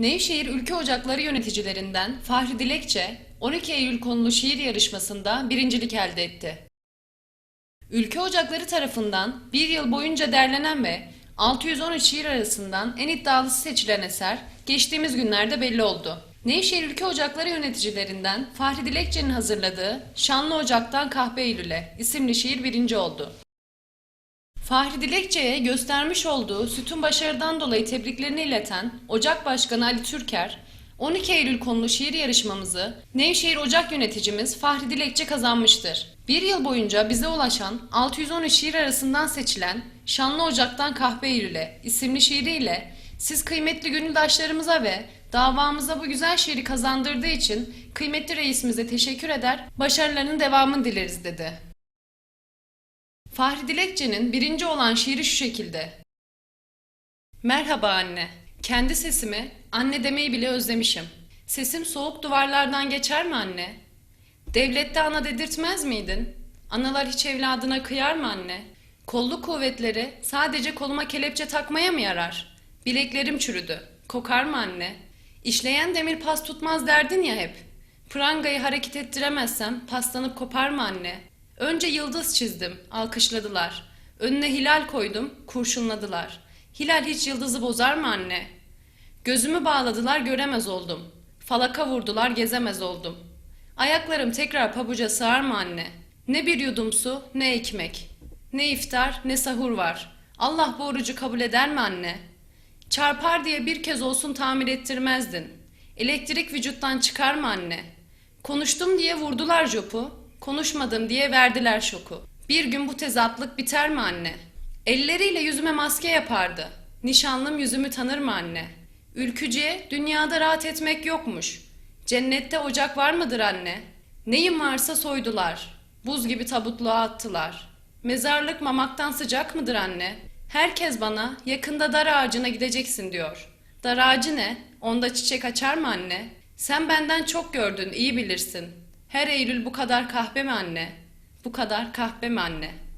Nevşehir Ülke Ocakları yöneticilerinden Fahri Dilekçe 12 Eylül konulu şiir yarışmasında birincilik elde etti. Ülke Ocakları tarafından bir yıl boyunca derlenen ve 613 şiir arasından en iddialısı seçilen eser geçtiğimiz günlerde belli oldu. Nevşehir Ülke Ocakları yöneticilerinden Fahri Dilekçe'nin hazırladığı Şanlı Ocak'tan Kahpe Eylül'e isimli şiir birinci oldu. Fahri Dilekçe'ye göstermiş olduğu sütun başarıdan dolayı tebriklerini ileten Ocak Başkanı Ali Türker, 12 Eylül konulu şiir yarışmamızı Nevşehir Ocak yöneticimiz Fahri Dilekçe kazanmıştır. Bir yıl boyunca bize ulaşan 613 şiir arasından seçilen Şanlı Ocak'tan Kahpe Eylül'e isimli şiiriyle siz kıymetli gönüldaşlarımıza ve davamıza bu güzel şiiri kazandırdığı için kıymetli reisimize teşekkür eder, başarılarının devamını dileriz dedi. Fahri Dilekçe'nin birinci olan şiiri şu şekilde. Merhaba anne. Kendi sesimi anne demeyi bile özlemişim. Sesim soğuk duvarlardan geçer mi anne? Devlette ana dedirtmez miydin? Analar hiç evladına kıyar mı anne? Kolluk kuvvetleri sadece koluma kelepçe takmaya mı yarar? Bileklerim çürüdü. Kokar mı anne? İşleyen demir pas tutmaz derdin ya hep. Prangayı hareket ettiremezsem paslanıp kopar mı anne? Önce yıldız çizdim, alkışladılar. Önüne hilal koydum, kurşunladılar. Hilal hiç yıldızı bozar mı anne? Gözümü bağladılar, göremez oldum. Falaka vurdular, gezemez oldum. Ayaklarım tekrar pabuca sığar mı anne? Ne bir yudum su, ne ekmek. Ne iftar, ne sahur var. Allah bu orucu kabul eder mi anne? Çarpar diye bir kez olsun tamir ettirmezdin. Elektrik vücuttan çıkar mı anne? Konuştum diye vurdular jopu, konuşmadım diye verdiler şoku. Bir gün bu tezatlık biter mi anne? Elleriyle yüzüme maske yapardı. Nişanlım yüzümü tanır mı anne? Ülkücüye dünyada rahat etmek yokmuş. Cennette ocak var mıdır anne? Neyim varsa soydular. Buz gibi tabutluğa attılar. Mezarlık mamaktan sıcak mıdır anne? Herkes bana yakında dar ağacına gideceksin diyor. Dar ağacı ne? Onda çiçek açar mı anne? Sen benden çok gördün, iyi bilirsin. Her Eylül bu kadar kahpe mi anne? Bu kadar kahpe mi anne?''